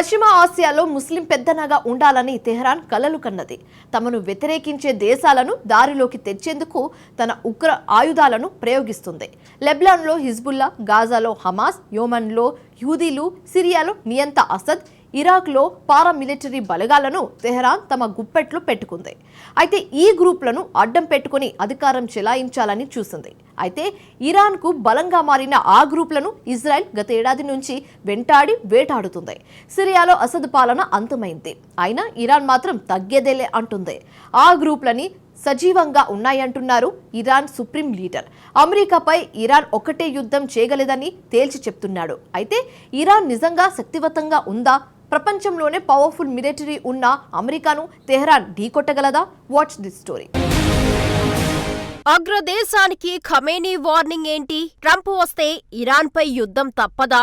పశ్చిమ ఆసియాలో ముస్లిం పెద్దనగా ఉండాలని తెహ్రాన్ కలలు కన్నది. తమను వ్యతిరేకించే దేశాలను దారిలోకి తెచ్చేందుకు తన ఉగ్ర ఆయుధాలను ప్రయోగిస్తుంది. లెబ్లాన్లో హిజ్బుల్లా గాజాలో హమాస్ యోమన్లో యూదీలు సిరియాలో నియంత అసద్ ఇరాక్లో పారామిలిటరీ బలగాలను తెహ్రాన్ తమ గుప్పెట్లు పెట్టుకుంది. అయితే ఈ గ్రూప్లను అడ్డం పెట్టుకుని అధికారం చెలాయించాలని చూసింది. అయితే ఇరాన్కు బలంగా మారిన ఆ గ్రూప్లను ఇజ్రాయెల్ గత ఏడాది నుంచి వెంటాడి వేటాడుతుంది. సిరియాలో అసద్ పాలన అంతమైంది. అయినా ఇరాన్ మాత్రం తగ్గేదేలే అంటుంది. ఆ గ్రూప్లని సజీవంగా ఉన్నాయంటున్నారు ఇరాన్ సుప్రీం లీడర్. అమెరికాపై ఇరాన్ ఒక్కటే యుద్ధం చేయగలదని తేల్చి చెప్తున్నాడు. అయితే ఇరాన్ నిజంగా శక్తివంతంగా ఉందా? ప్రపంచంలోనే పవర్ఫుల్ మిలిటరీ ఉన్న అమెరికాను తెహ్రాన్ ఢీకొట్టగలదా వాచ్ దిస్ స్టోరీ అగ్రదేశానికి ఖమేనీ వార్నింగ్ ఏంటి? ట్రంప్ వస్తే ఇరాన్పై యుద్ధం తప్పదా?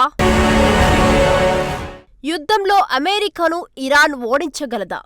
యుద్ధంలో అమెరికాను Iran ఓడించగలదా?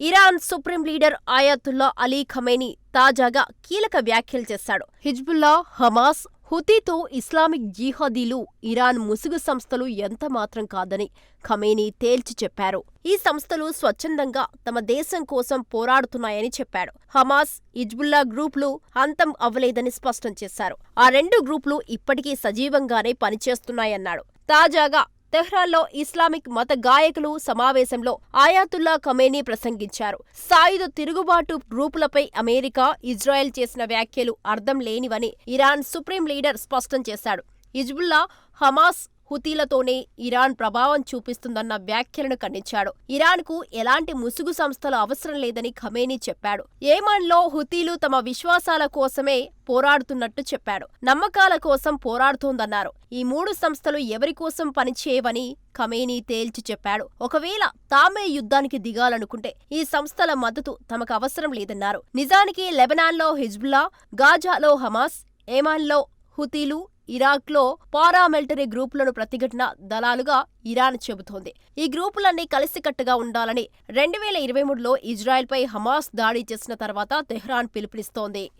Iran supreme leader Ayatollah Ali Khamenei తాజాగా కీలక వ్యాఖ్యలు చేశాడు. హిజ్బుల్లా హమాస్ హుతీతో ఇస్లామిక్ జిహాదీలు ఇరాన్ ముసుగు సంస్థలు ఎంత మాత్రం కాదని ఖమేనీ తేల్చి చెప్పారు. ఈ సంస్థలు స్వచ్ఛందంగా తమ దేశం కోసం పోరాడుతున్నాయని చెప్పాడు. హమాస్ హిజ్బుల్లా గ్రూపులు అంతం అవ్వలేదని స్పష్టం చేశారు. ఆ రెండు గ్రూపులు ఇప్పటికీ సజీవంగానే పనిచేస్తున్నాయన్నాడు. తాజాగా తెహ్రాన్లో ఇస్లామిక్ మత గాయకులు సమావేశంలో ఆయాతుల్లా ఖమేనీ ప్రసంగించారు. సాయుధ తిరుగుబాటు గ్రూపులపై అమెరికా ఇజ్రాయెల్ చేసిన వ్యాఖ్యలు అర్థం లేనివని ఇరాన్ సుప్రీం లీడర్ స్పష్టం చేశాడు. హిజ్బుల్లా హమాస్ హుతీలతోనే ఇరాన్ ప్రభావం చూపిస్తుందన్న వ్యాఖ్యలను ఖండించాడు. ఇరాన్కు ఎలాంటి ముసుగు సంస్థలు అవసరం లేదని ఖమేనీ చెప్పాడు. ఏమన్లో హుతీలు తమ విశ్వాసాల కోసమే పోరాడుతున్నట్టు చెప్పాడు. నమ్మకాల కోసం పోరాడుతోందన్నారు. ఈ మూడు సంస్థలు ఎవరి కోసం పనిచేయవని ఖమేనీ తేల్చి చెప్పాడు. ఒకవేళ తామే యుద్ధానికి దిగాలనుకుంటే ఈ సంస్థల మద్దతు తమకు అవసరం లేదన్నారు. నిజానికి లెబనాన్లో హిజ్బుల్లా గాజాలో హమాస్ ఏమాన్లో హుతీలు ఇరాక్లో పారామిలిటరీ గ్రూపులను ప్రతిఘటన దళాలుగా ఇరాన్ చెబుతోంది. ఈ గ్రూపులన్నీ కలిసికట్టుగా ఉండాలని రెండు వేల ఇరవై మూడులో ఇజ్రాయెల్పై హమాస్ దాడి చేసిన తర్వాత తెహ్రాన్ పిలుపునిస్తోంది.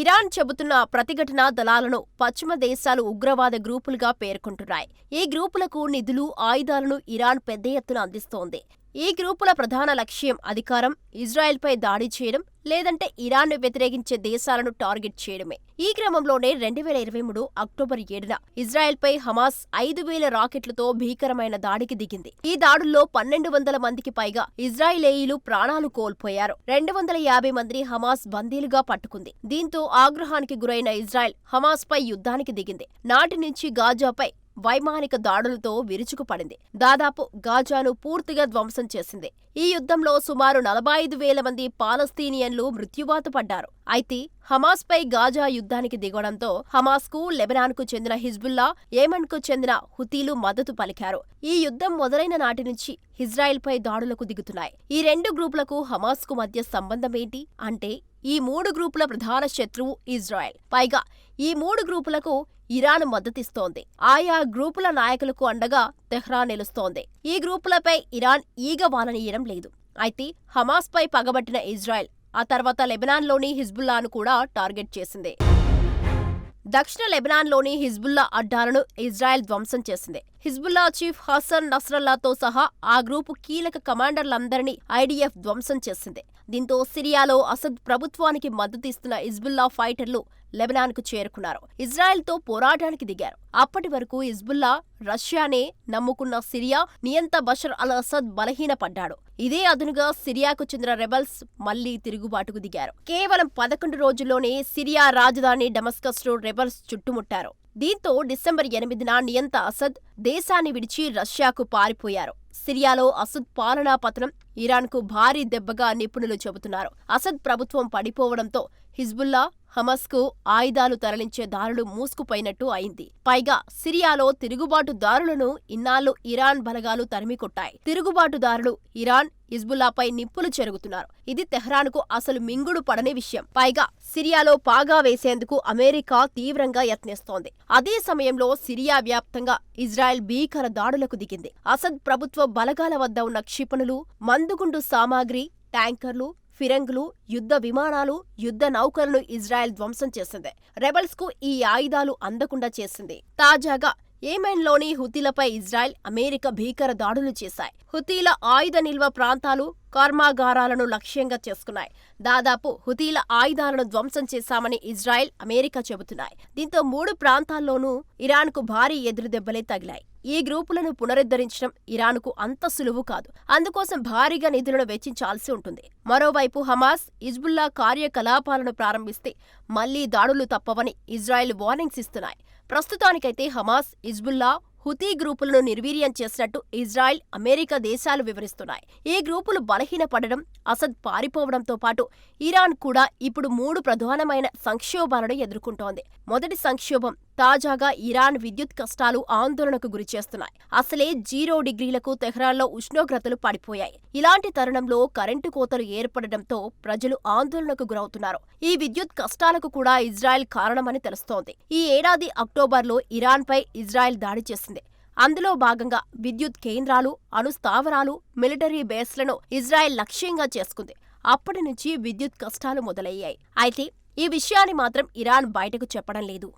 ఇరాన్ చెబుతున్న ప్రతిఘటన దళాలను పశ్చిమ దేశాలు ఉగ్రవాద గ్రూపులుగా పేర్కొంటున్నాయి. ఈ గ్రూపులకు నిధులు ఆయుధాలను ఇరాన్ పెద్ద ఎత్తున అందిస్తోంది. ఈ గ్రూపుల ప్రధాన లక్ష్యం అధికారం ఇజ్రాయెల్పై దాడి చేయడం లేదంటే ఇరాన్ను వ్యతిరేకించే దేశాలను టార్గెట్ చేయడమే. ఈ క్రమంలోనే రెండు వేల ఇరవై మూడు అక్టోబర్ ఏడున ఇజ్రాయెల్పై హమాస్ ఐదు వేల రాకెట్లతో భీకరమైన దాడికి దిగింది. ఈ దాడుల్లో పన్నెండు వందల మందికి పైగా ఇజ్రాయిలేయులు ప్రాణాలు కోల్పోయారు. రెండు వందల యాభై మంది హమాస్ బందీలుగా పట్టుకుంది. దీంతో ఆగ్రహానికి గురైన ఇజ్రాయెల్ హమాస్ పై యుద్ధానికి దిగింది. నాటి నుంచి గాజాపై వైమానిక దాడులతో విరుచుకుపడింది. దాదాపు గాజాను పూర్తిగా ధ్వంసం చేసింది. ఈ యుద్ధంలో సుమారు నలభై ఐదు వేల మంది పాలస్తీనియన్లు మృత్యువాత పడ్డారు. అయితే హమాస్పై గాజా యుద్ధానికి దిగడంతో హమాస్కు లెబనాన్కు చెందిన హిజ్బుల్లా ఏమన్కు చెందిన హుతీలు మద్దతు పలికారు. ఈ యుద్ధం మొదలైన నాటి నుంచి ఇజ్రాయెల్పై దాడులకు దిగుతున్నాయి. ఈ రెండు గ్రూపులకు హమాస్కు మధ్య సంబంధం ఏంటి? అంటే ఈ మూడు గ్రూపుల ప్రధాన శత్రువు ఇజ్రాయెల్. పైగా ఈ మూడు గ్రూపులకు ఇరాన్ మద్దతిస్తోంది. ఆయా గ్రూపుల నాయకులకు అండగా తెహ్రాన్ నిలుస్తోంది. ఈ గ్రూపులపై ఇరాన్ ఈగ వాలనీయడం లేదు. అయితే హమాస్పై పగబట్టిన ఇజ్రాయెల్ ఆ తర్వాత లెబనాన్లోని హిజ్బుల్లాను కూడా టార్గెట్ చేసింది. దక్షిణ లెబనాన్లోని హిజ్బుల్లా అడ్డాలను ఇజ్రాయెల్ ధ్వంసం చేసింది. హిజ్బుల్లా చీఫ్ హసన్ నస్రల్లాతో సహా ఆ గ్రూపు కీలక కమాండర్లందరినీ ఐడిఎఫ్ ధ్వంసం చేసింది. దీంతో సిరియాలో అసద్ ప్రభుత్వానికి మద్దతిస్తున్న ఇజ్బుల్లా ఫైటర్లు లెబనాన్కు చేరుకున్నారు. ఇజ్రాయెల్తో పోరాటానికి దిగారు. అప్పటి వరకు ఇజ్బుల్లా రష్యానే నమ్ముకున్న సిరియా నియంత బషర్ అల్ అసద్ బలహీనపడ్డాడు. ఇదే అదునుగా సిరియాకు చెందిన రెబల్స్ మళ్ళీ తిరుగుబాటుకు దిగారు. కేవలం పదకొండు రోజుల్లోనే సిరియా రాజధాని డమస్కస్లో రెబల్స్ చుట్టుముట్టారు. దీంతో డిసెంబర్ ఎనిమిదిన నియంత అసద్ దేశాన్ని విడిచి రష్యాకు పారిపోయారు. సిరియాలో అసద్ పాలనా పతనం ఇరాన్కు భారీ దెబ్బగా నిపుణులు చెబుతున్నారు. అసద్ ప్రభుత్వం పడిపోవడంతో హిజ్బుల్లా హమస్కు ఆయుధాలు తరలించే దారులు మూసుకుపోయినట్టు అయింది. పైగా సిరియాలో తిరుగుబాటుదారులను ఇన్నాళ్ళు ఇరాన్ బలగాలు తరిమికొట్టాయి. తిరుగుబాటుదారులు ఇరాన్ హిజ్బుల్లాపై నిప్పులు చెరుగుతున్నారు. ఇది తెహ్రాన్కు అసలు మింగుడు పడని విషయం. పైగా సిరియాలో పాగా వేసేందుకు అమెరికా తీవ్రంగా యత్నిస్తోంది. అదే సమయంలో సిరియా వ్యాప్తంగా ఇజ్రాయెల్ భీకర దాడులకు దిగింది. అసద్ ప్రభుత్వ బలగాల వద్ద ఉన్న క్షిపణులు మందుగుండు సామాగ్రి ట్యాంకర్లు ఫిరంగులు యుద్ధ విమానాలు యుద్ధ నౌకలను ఇజ్రాయెల్ ధ్వంసం చేసింది. రెబల్స్కు ఈ ఆయుధాలు అందకుండా చేసింది. తాజాగా ఏమెన్లోని హుతీలపై ఇజ్రాయెల్ అమెరికా భీకర దాడులు చేశాయి. హుతీల ఆయుధ నిల్వ ప్రాంతాలు కర్మాగారాలను లక్ష్యంగా చేసుకున్నాయి. దాదాపు హుతీల ఆయుధాలను ధ్వంసం చేశామని ఇజ్రాయెల్ అమెరికా చెబుతున్నాయి. దీంతో మూడు ప్రాంతాల్లోనూ ఇరాన్కు భారీ ఎదురుదెబ్బలే తగిలాయి. ఈ గ్రూపులను పునరుద్ధరించడం ఇరాన్కు అంత సులువు కాదు. అందుకోసం భారీగా నిధులను వెచ్చించాల్సి ఉంటుంది. మరోవైపు హమాస్ ఇజ్బుల్లా కార్యకలాపాలను ప్రారంభిస్తే మళ్ళీ దాడులు తప్పవని ఇజ్రాయెల్ వార్నింగ్స్ ఇస్తున్నాయి. ప్రస్తుతానికైతే హమాస్ ఇజ్బుల్లా హుతీ గ్రూపులను నిర్వీర్యం చేసినట్టు ఇజ్రాయెల్ అమెరికా దేశాలు వివరిస్తున్నాయి. ఈ గ్రూపులు బలహీనపడడం అసద్ పారిపోవడంతో పాటు ఇరాన్ కూడా ఇప్పుడు మూడు ప్రధానమైన సంక్షోభాలను ఎదుర్కొంటోంది. మొదటి సంక్షోభం తాజాగా ఇరాన్ విద్యుత్ కష్టాలు ఆందోళనకు గురిచేస్తున్నాయి అసలే జీరో డిగ్రీలకు తెహ్రాన్లో ఉష్ణోగ్రతలు పడిపోయాయి. ఇలాంటి తరుణంలో కరెంటు కోతలు ఏర్పడడంతో ప్రజలు ఆందోళనకు గురవుతున్నారు. ఈ విద్యుత్ కష్టాలకు కూడా ఇజ్రాయెల్ కారణమని తెలుస్తోంది. ఈ ఏడాది అక్టోబర్లో ఇరాన్పై ఇజ్రాయెల్ దాడి చేసింది. అందులో భాగంగా విద్యుత్ కేంద్రాలు అణుస్థావరాలు మిలిటరీ బేస్లను ఇజ్రాయెల్ లక్ష్యంగా చేసుకుంది. అప్పటి నుంచి విద్యుత్ కష్టాలు మొదలయ్యాయి. అయితే ఈ విషయాన్ని మాత్రం ఇరాన్ బయటకు చెప్పడం లేదు.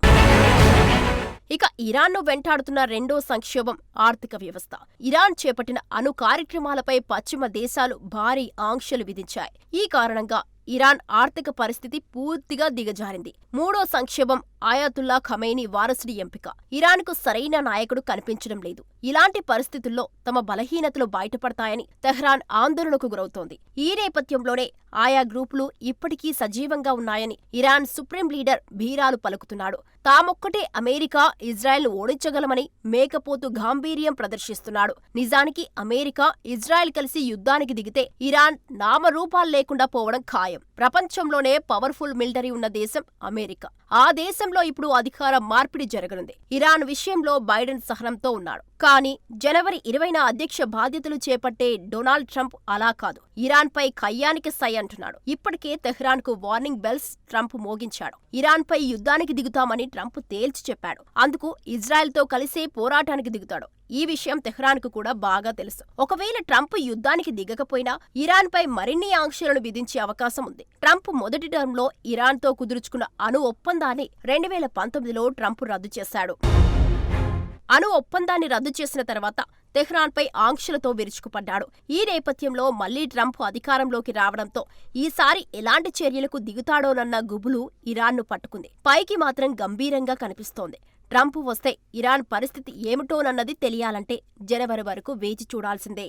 ఇక ఇరాన్ను వెంటాడుతున్న రెండో సంక్షోభం ఆర్థిక వ్యవస్థ. ఇరాన్ చేపట్టిన అణు కార్యక్రమాలపై పశ్చిమ దేశాలు భారీ ఆంక్షలు విధించాయి. ఈ కారణంగా ఇరాన్ ఆర్థిక పరిస్థితి పూర్తిగా దిగజారింది. మూడో సంక్షోభం ఆయాతుల్లా ఖమేని వారసుడి ఎంపిక. ఇరాన్కు సరైన నాయకుడు కనిపించడం లేదు. ఇలాంటి పరిస్థితుల్లో తమ బలహీనతలు బయటపడతాయని తెహ్రాన్ ఆందోళనకు గురవుతోంది. ఈ నేపథ్యంలోనే ఆయా గ్రూపులు ఇప్పటికీ సజీవంగా ఉన్నాయని ఇరాన్ సుప్రీం లీడర్ భీరాలు పలుకుతున్నాడు. తామొక్కటే అమెరికా ఇజ్రాయెల్ను ఓడించగలమని మేకపోతు గాంభీర్యం ప్రదర్శిస్తున్నాడు. నిజానికి అమెరికా ఇజ్రాయెల్ కలిసి యుద్ధానికి దిగితే ఇరాన్ నామరూపాలు లేకుండా పోవడం ఖాయం. ప్రపంచంలోనే పవర్ఫుల్ మిలిటరీ ఉన్న దేశం అమెరికా. ఆ దేశం ఇరాన్లో ఇప్పుడు అధికార మార్పిడి జరగనుంది. ఇరాన్ విషయంలో బైడెన్ సహనంతో ఉన్నాడు. కానీ జనవరి ఇరవైన అధ్యక్ష బాధ్యతలు చేపట్టే డొనాల్డ్ ట్రంప్ అలా కాదు. ఇరాన్పై కయ్యానికి సై అంటున్నాడు. ఇప్పటికే తెహ్రాన్కు వార్నింగ్ బెల్స్ ట్రంప్ మోగించాడు. ఇరాన్పై యుద్ధానికి దిగుతామని ట్రంప్ తేల్చి చెప్పాడు. అందుకు ఇజ్రాయెల్తో కలిసే పోరాటానికి దిగుతాడు. ఈ విషయం తెహ్రాన్కు కూడా బాగా తెలుసు. ఒకవేళ ట్రంప్ యుద్ధానికి దిగకపోయినా ఇరాన్పై మరిన్ని ఆంక్షలను విధించే అవకాశం ఉంది. ట్రంప్ మొదటి టర్మ్లో ఇరాన్తో కుదుర్చుకున్న అణు ఒప్పందాన్ని రెండు వేల పంతొమ్మిదిలో ట్రంప్ రద్దు చేశాడు. అణు ఒప్పందాన్ని రద్దు చేసిన తర్వాత తెహ్రాన్పై ఆంక్షలతో విరుచుకుపడ్డాడు. ఈ నేపథ్యంలో మళ్ళీ ట్రంప్ అధికారంలోకి రావడంతో ఈసారి ఎలాంటి చర్యలకు దిగుతాడోనన్న గుబులు ఇరాన్ను పట్టుకుంది. పైకి మాత్రం గంభీరంగా కనిపిస్తోంది. ట్రంప్ వస్తే ఇరాన్ పరిస్థితి ఏమిటోనన్నది తెలియాలంటే జనవరి వరకు వేచి చూడాల్సిందే.